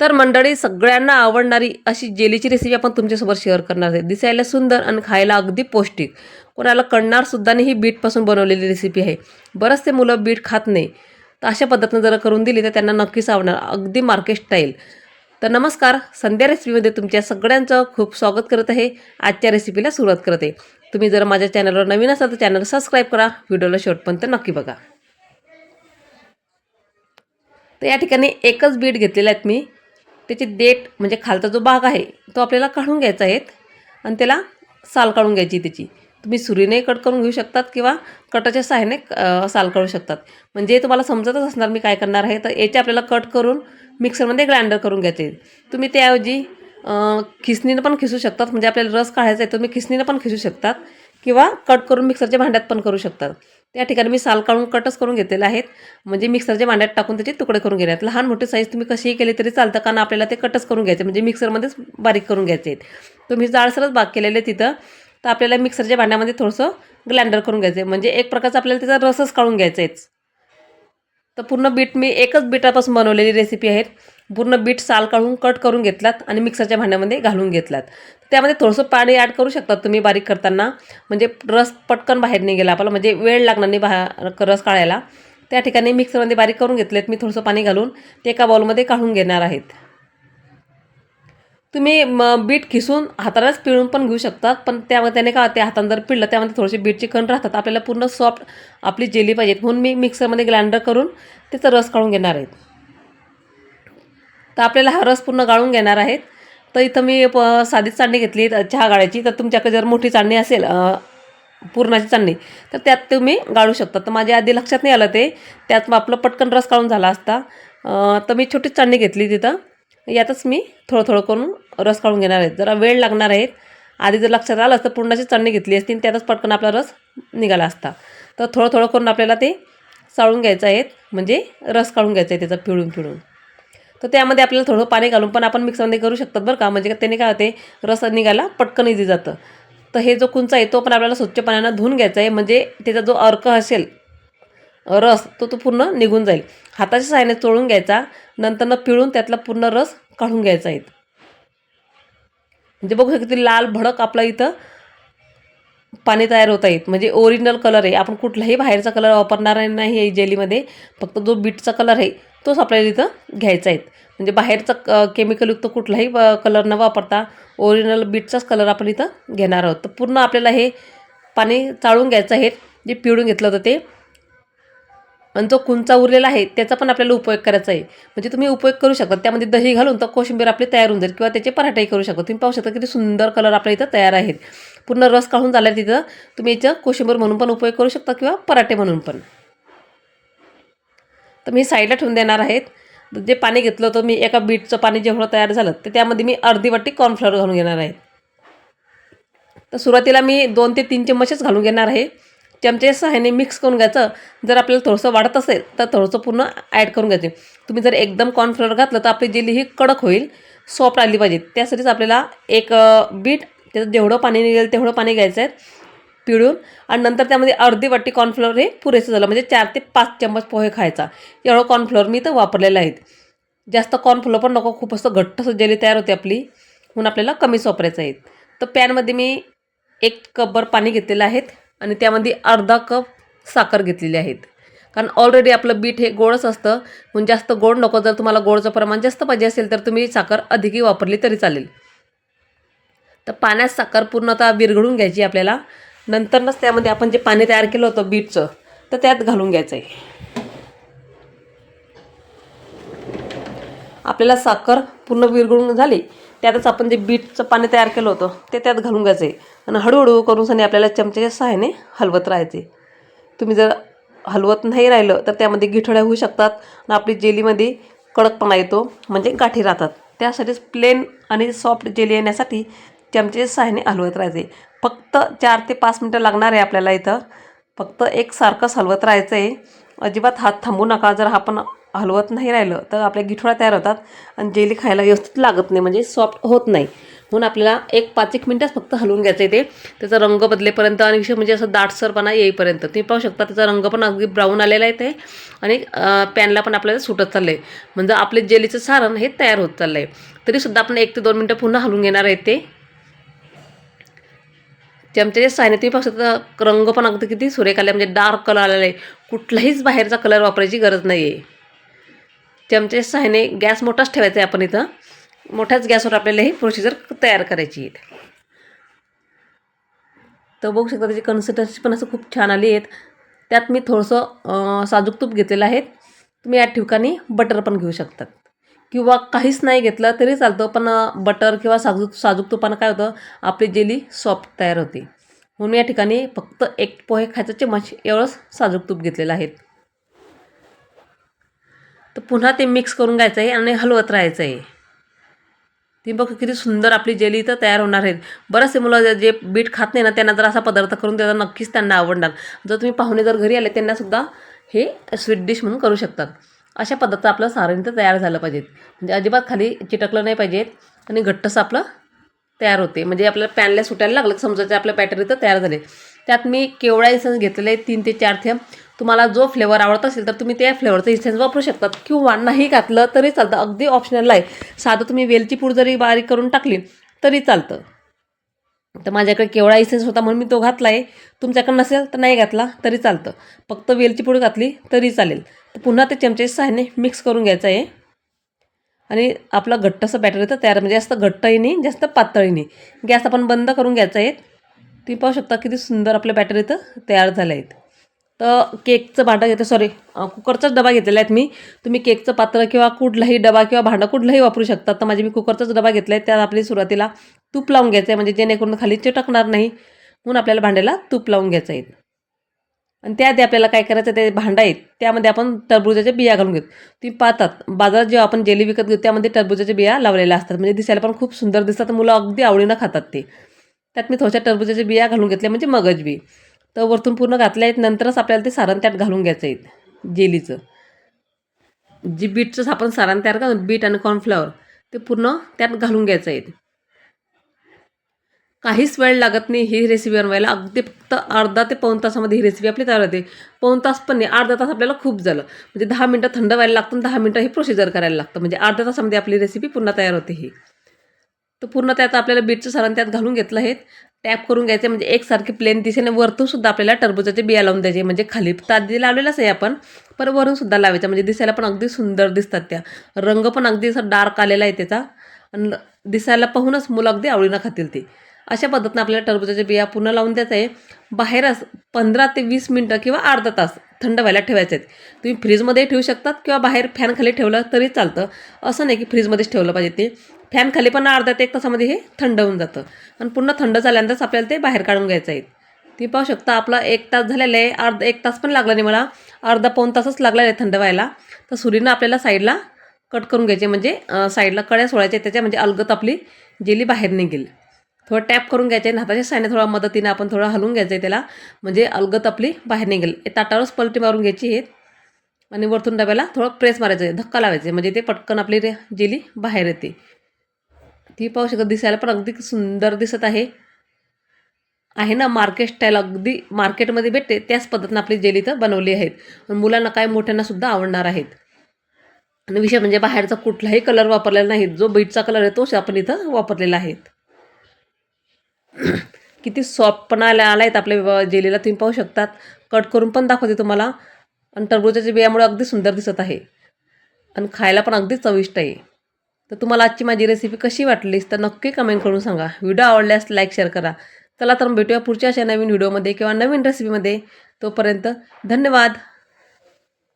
तर मंडळी सगळ्यांना आवडणारी अशी जेलीची रेसिपी आपण तुमच्यासोबत शेअर करणार आहे. दिसायला सुंदर आणि खायला अगदी पौष्टिक. कोणाला कळणार सुद्धा नाही ही बीटपासून बनवलेली रेसिपी आहे. बरंचसे मुलं बीट खात नाही. तर अशा पद्धतीनं जर करून दिली तर त्यांना नक्कीच आवडणार. अगदी मार्केट स्टाईल तर नमस्कार संध्या रेसिपीमध्ये तुमच्या सगळ्यांचं खूप स्वागत करत आहे. आजच्या रेसिपीला सुरुवात करते. तुम्ही जर माझ्या चॅनलवर नवीन असाल तर चॅनल सबस्क्राईब करा. व्हिडिओला शेवटपर्यंत नक्की बघा. तर या ठिकाणी एकच बीट घेतलेले आहेत मी. त्याची देठ म्हणजे खालचा जो भाग आहे तो आपल्याला काढून घ्यायचा आहे. आणि त्याला साल काढून घ्यायची त्याची. तुम्ही सुरीने कट करून घेऊ शकतात किंवा कटाच्या सहाय्याने साल काढू शकतात. म्हणजे तुम्हाला समजतच असणार मी काय करणार आहे. तर याचे आपल्याला कट करून मिक्सरमध्ये ग्राइंडर करून घ्यायचे. तुम्ही त्याऐवजी खिसणीनं पण खिसू शकतात. म्हणजे आपल्याला रस काढायचा आहे तुम्ही खिसणीनं पण खिसू शकतात. किंवा कट करून मिक्सरच्या भांड्यात पण करू शकतात. त्या ठिकाणी मी साल काढून कटच करून घेतलेले आहेत. म्हणजे मिक्सरच्या भांड्यात टाकून त्याचे तुकडे करून घेण्यात. लहान मोठी साईज तुम्ही कशीही केली तरी चालतं कारण आपल्याला ते कटच करून घ्यायचे. म्हणजे मिक्सरमध्येच बारीक करून घ्यायचे आहेत. तुम्ही जाळसरच बाग केलेले तिथं. तर आपल्याला मिक्सरच्या भांड्यामध्ये थोडंसं ग्लँडर करून घ्यायचं आहे. म्हणजे एक प्रकारचं आपल्याला त्याचा रसच काढून घ्यायचा आहे. तर पूर्ण बीट मी एकच बीटापासून बनवलेली रेसिपी आहे. पूर्ण बीट साल काढून कट करून घेतलात आणि मिक्सरच्या भांड्यामध्ये घालून घेतलात. त्यामध्ये थोडंसं पाणी ॲड करू शकतात तुम्ही बारीक करताना. म्हणजे रस पटकन बाहेर नाही गेला आपल्याला म्हणजे वेळ लागणार नाही बाहेर रस काढायला. त्या ठिकाणी मिक्सरमध्ये बारीक करून घेतलेत. मी थोडंसं पाणी घालून ते एका बाउलमध्ये काढून घेणार आहेत. तुम्ही म बीट खिसून हातालाच पिळून पण घेऊ शकतात पण त्यामध्ये त्याने का ते हातानं जर पिळलं त्यामध्ये थोडीशी बीटचे कण राहतात. आपल्याला पूर्ण सॉफ्ट आपली जेली पाहिजेत. म्हणून मी मिक्सरमध्ये ग्राइंडर करून त्याचा रस काढून घेणार आहेत तर आपल्याला हा रस पूर्ण गाळून घेणार आहेत. तर इथं मी प साधीच चाळणी घेतली चहा गाळायची. तर तुमच्याकडे जर मोठी चाळणी असेल पुरणाची चाळणी तर त्यात तुम्ही गाळू शकता. तर माझ्या आधी लक्षात नाही आलं ते. त्यात मग आपलं पटकन रस काढून झाला असता. तर मी छोटीच चाळणी घेतली तिथं. यातच मी थोडं थोडं करून रस काढून घेणार आहेत जरा वेळ लागणार आहेत आधी जर लक्षात आलं असतं पूर्णाची चाळणी घेतली असती आणि त्यातच पटकन आपला रस निघाला असता. तर थोडं थोडं करून आपल्याला ते चाळून घ्यायचं आहे. म्हणजे रस काढून घ्यायचा आहे त्याचा पिळून पिळून. तर त्यामध्ये आपल्याला थोडं पाणी घालून पण आपण मिक्सरमध्ये करू शकतात बरं का. म्हणजे त्याने काय होते रस निघायला पटकन इझी जातं. तर हे जो कुंचा आहे तो पण आपल्याला स्वच्छ पाण्यानं धुवून घ्यायचा आहे. म्हणजे त्याचा जो अर्क असेल रस तो तो पूर्ण निघून जाईल. हाताच्या सहाय्याने चोळून घ्यायचा नंतरनं पिळून त्यातला पूर्ण रस काढून घ्यायचा आहे. म्हणजे बघू शकतो किती लाल भडक आपला इथं पाणी तयार होत आहेत म्हणजे ओरिजिनल कलर आहे. आपण कुठलाही बाहेरचा कलर वापरणार नाही आहे जेलीमध्ये. फक्त जो बीटचा कलर आहे तोच आपल्याला इथं घ्यायचा आहे. म्हणजे बाहेरचा क केमिकलयुक्त कुठलाही कलर न वापरता ओरिजिनल बीटचाच कलर आपण इथं घेणार आहोत. तर पूर्ण आपल्याला हे पाणी चाळून घ्यायचं आहे जे पिळून घेतलं होतं ते. आणि जो कुंचा उरलेला आहे त्याचा पण आपल्याला उपयोग करायचा आहे. म्हणजे तुम्ही उपयोग करू शकता. त्यामध्ये दही घालून तर कोशिंबीर आपली तयार होऊन जाईल. किंवा त्याचे पराठेही करू शकता. तुम्ही पाहू शकता किती सुंदर कलर आपल्या इथं तयार आहेत. पूर्ण रस काढून झाला तिथं तुम्ही याचं कोशिंबीर म्हणून पण उपयोग करू शकता किंवा पराठे म्हणून पण. तर मी साईडला ठेवून देणार आहेत. जे पाणी घेतलं होतं मी एका बीटचं पाणी जेवढं तयार झालं तर त्यामध्ये मी अर्धी वाटी कॉर्नफ्लॉवर घालून घेणार आहे तर सुरुवातीला मी दोन ते तीन चम्मचच घालून घेणार आहे. चमचे सहाय्याने मिक्स करून घ्यायचं. जर आपल्याला थोडंसं वाढत असेल तर थोडंसं पूर्ण ॲड करून घ्यायचे. तुम्ही जर एकदम कॉर्नफ्लॉवर घातलं तर आपली जेली ही कडक होईल सॉफ्ट आली पाहिजे. त्यासाठीच आपल्याला एक बीट त्याचं जेवढं पाणी निघेल तेवढं पाणी घ्यायचं आहे. पिळून आणि नंतर त्यामध्ये अर्धी वाटी कॉर्नफ्लोअर हे पुरेसं झालं. म्हणजे चार ते पाच चम्मच पोहे खायचा. एवढं कॉर्नफ्लोअर मी इथं वापरलेलं आहेत. जास्त कॉर्नफ्लोअर पण नको खूप असं घट्ट असं जेली तयार होते आपली. म्हणून आपल्याला कमीच वापरायचं आहे. तर पॅनमध्ये मी एक कपभर पाणी घेतलेलं आहेत आणि त्यामध्ये अर्धा कप साखर घेतलेली आहेत. कारण ऑलरेडी आपलं बीट हे गोडच असतं. म्हणून जास्त गोड नको. जर तुम्हाला गोडचं प्रमाण जास्त पाहिजे असेल तर तुम्ही साखर अधिकही वापरली तरी चालेल. तर पाण्यात साखर पूर्णतः विरघळून घ्यायची आपल्याला. नंतरनंच त्यामध्ये आपण जे पाणी तयार केलं होतं बीटचं तर त्यात घालून घ्यायचं आहे आपल्याला साखर पूर्ण विरघळून झाली त्यातच आपण जे बीटचं पाणी तयार केलं होतं ते त्यात घालून घ्यायचं आहे आणि हळूहळू करून सनी आपल्याला चमच्याच्या सहाय्याने हलवत राहायचे. तुम्ही जर हलवत नाही राहिलं तर त्यामध्ये गिठळ्या होऊ शकतात आणि आपली जेलीमध्ये कडकपणा येतो म्हणजे गाठी राहतात. त्यासाठीच प्लेन आणि सॉफ्ट जेली येण्यासाठी चमच्याच्या सहाय्याने हलवत राहायचे. फक्त चार ते पाच मिनटं लागणार आहे आपल्याला इथं. फक्त एकसारखंच हलवत राहायचं आहे अजिबात हात थांबू नका. जर आपण हलवत नाही राहिलं तर आपल्या गिठोळ्या तयार होतात आणि जेली खायला व्यवस्थित लागत नाही. म्हणजे सॉफ्ट होत नाही. म्हणून आपल्याला एक पाच एक मिनटंच फक्त हलवून घ्यायचं आहे ते. त्याचा रंग बदलेपर्यंत आणि विषय म्हणजे असं दाटसरपणा येईपर्यंत. तुम्ही पाहू शकता त्याचा रंग पण अगदी ब्राऊन आलेला आहे ते. आणि पॅनला पण आपल्याला सुटत चाललं आहे म्हणजे आपले जेलीचं सारण हे तयार होत चाललं आहे तरीसुद्धा आपण एक ते दोन मिनटं पुन्हा हलवून घेणार आहे ते. चमच्याच्या सायने तुम्ही पाहू शकता रंग पण अगदी किती सुरेख आले म्हणजे डार्क कलर आलेला आहे. कुठलाहीच बाहेरचा कलर वापरायची गरज नाही आहे चमच्याच्या साहाय्याने गॅस मोठाच ठेवायचा आहे आपण इथं. मोठ्याच गॅसवर आपल्याला ही प्रोसिजर तयार करायची आहे तर बघू शकता त्याची कन्सिस्टन्सी पण असं खूप छान आली आहेत. त्यात मी थोडंसं साजूक तूप घेतलेलं आहे. तुम्ही या ठिकाणी बटर पण घेऊ शकतात. किंवा काहीच नाही घेतलं तरी चालतं पण बटर किंवा साजूक साजूक तुपानं काय होतं आपली जेली सॉफ्ट तयार होते. म्हणून या ठिकाणी फक्त एक पोहे खायचं चमच एवढंच साजूक तूप घेतलेलं आहे. तर पुन्हा ते मिक्स करून घ्यायचं आहे आणि हलवत राहायचं आहे. ती बघ किती सुंदर आपली जेली तर तयार होणार आहेत बरेचसे मुलं जे- बीट खात नाही ना त्यांना जर असा पदार्थ करून त्याचा नक्कीच त्यांना आवडणार. जर तुम्ही पाहुणे जर घरी आले त्यांनासुद्धा हे स्वीट डिश म्हणून करू शकतात. अशा पद्धतीचं आपलं सारणीत तयार झालं पाहिजेत म्हणजे अजिबात खाली चिटकलं नाही पाहिजेत आणि घट्टसं आपलं तयार होते. म्हणजे आपल्याला पॅनला सुटायला लागलं समजा समजायचं आपलं पॅटर्न इथं तयार झाले. त्यात मी केवळा इसेन्स घेतलेले आहे तीन ते चार थेंब. तुम्हाला जो फ्लेवर आवडत असेल तर तुम्ही त्या फ्लेवरचं इसेन्स वापरू शकतात किंवा नाही घातलं तरी चालतं. अगदी ऑप्शनल आहे. साधं तुम्ही वेलची पूड जरी बारीक करून टाकली तरी चालतं. तर माझ्याकडे केवढा इसेन्स होता म्हणून मी तो घातला आहे तुमच्याकडे नसेल तर नाही घातला तरी चालतं. फक्त वेलची पूड घातली तरी चालेल. पुन्हा ते चमचे साहाय्याने मिक्स करून घ्यायचं आहे. आणि आपलं घट्टसं बॅटर येतं तयार म्हणजे जास्त घट्टही नाही जास्त पातळही नाही. गॅस आपण बंद करून घ्यायचा आहे. तुम्ही पाहू शकता किती सुंदर आपल्या बॅटर इथं तयार झाले आहेत. तर केकचं भांडं घेतं सॉरी कुकरचाच डबा घेतलेला आहेत मी. तुम्ही केकचं पात्र किंवा कुठलाही डबा किंवा भांडं कुठलंही वापरू शकता तर माझे मी कुकरचाच डबा घेतला आहे त्यात आपली सुरुवातीला तूप लावून घ्यायचं आहे. म्हणजे जेणेकरून खाली चिटकणार नाही. म्हणून आपल्याला भांड्याला तूप लावून घ्यायचं आहे. आणि त्याआधी आपल्याला काय करायचं ते भांडं आहेत त्यामध्ये आपण टरबुजाच्या बिया घालून घेत. तुम्ही पाहतात बाजारात जेव्हा आपण जेली विकत घेतो त्यामध्ये टरबुजाच्या बिया लावलेल्या असतात. म्हणजे दिसायला पण खूप सुंदर दिसतात मुलं अगदी आवडीनं खातात ते. त्यात मी थोड्याशा टरबुजाच्या बिया घालून घेतल्या म्हणजे मगज बी. तर वरतून पूर्ण घातल्या आहेत नंतरच आपल्याला ते सारण त्यात घालून घ्यायचं आहे जेलीचं. जी बीटचं आपण सारण तयार करतो बीट आणि कॉर्नफ्लॉवर ते पूर्ण त्यात घालून घ्यायचं आहे. काहीच वेळ लागत नाही ही रेसिपी बनवायला. अगदी फक्त अर्धा ते पाऊण तासामध्ये ही रेसिपी आपली तयार होते. पाऊण तास पण नाही अर्धा तास आपल्याला खूप झालं. म्हणजे दहा मिनटं थंड व्हायला लागतं दहा मिनटं ही प्रोसिजर करायला लागतं. म्हणजे अर्ध्या तासामध्ये आपली रेसिपी पुन्हा तयार होते ही. तर पूर्ण त्यात आपल्याला बीटचं सारण त्यात घालून घेतलं आहे. टॅप करून घ्यायचे म्हणजे एकसारखी प्लेन दिशेने वरतून सुद्धा आपल्याला टरबुजाचे बिया लावून द्यायचे. म्हणजे खाली तादी लावलेलंच आहे आपण पर वरून सुद्धा लावायचं. म्हणजे दिसायला पण अगदी सुंदर दिसतात त्या. रंग पण अगदी असा डार्क आलेला आहे त्याचा. आणि दिसायला पाहूनच मुलं अगदी आवडीनं खातील ते. अशा पद्धतीनं आपल्याला टरबुजाच्या बिया पुन्हा लावून द्यायचं आहे. बाहेरच पंधरा ते वीस मिनटं किंवा अर्धा तास थंड व्हायला ठेवायचे आहेत. तुम्ही फ्रीजमध्ये ठेवू शकतात किंवा बाहेर फॅनखाली ठेवलं तरी चालतं. असं नाही की फ्रीजमध्येच ठेवलं पाहिजे ते. फॅनखाली पण अर्धा ते एक तासामध्ये हे थंड होऊन जातं. आणि पुन्हा थंड झाल्यानंतरच आपल्याला ते बाहेर काढून घ्यायचं आहे. ती पाहू शकता आपला एक तास झालेला आहे. अर्धा एक तास पण लागला नाही मला. अर्धा पाऊन तासच लागला आहे थंड व्हायला. तर सुरीनं आपल्याला साईडला कट करून घ्यायचे म्हणजे साईडला कड्या सोडायच्या त्याच्या म्हणजे अलगत आपली जेली बाहेर निघेल. थोडं टॅप करून घ्यायचे आहे हाताच्या साईने थोडा मदतीने आपण थोडं हलवून घ्यायचं आहे त्याला. म्हणजे अलगत आपली बाहेर निघेल. ताटावरच पलटी मारून घ्यायची आहे आणि वरतून डब्याला थोडं प्रेस मारायचं आहे धक्का लावायचे म्हणजे ते पटकन आपली रे जेली बाहेर येते. ती पाहू शकत दिसायला पण अगदी सुंदर दिसत आहे. आहे ना मार्केट स्टाईल अगदी मार्केटमध्ये भेटते. त्याच पद्धतीनं आपली जेली इथं बनवली आहेत. मुलांना काय मोठ्यांना सुद्धा आवडणार आहेत. आणि विषय म्हणजे बाहेरचा कुठलाही कलर वापरलेला नाही. जो बीटचा कलर आहे तोच आपण इथं वापरलेला आहे. किती सॉफ्टपणा आला आला आहेत आपल्या जेलीला तुम्ही पाहू शकतात. कट करून पण दाखवते तुम्हाला. आणि टरबूजाच्या बियामुळे अगदी सुंदर दिसत आहे. आणि खायला पण अगदी चविष्ट आहे. तर तुम्हाला आजची माझी रेसिपी कशी वाटलीस तर नक्की कमेंट करून सांगा. व्हिडिओ आवडल्यास लाईक शेअर करा. चला तर मग भेटूया पुढच्या अशा नवीन व्हिडिओमध्ये किंवा नवीन रेसिपीमध्ये तोपर्यंत धन्यवाद.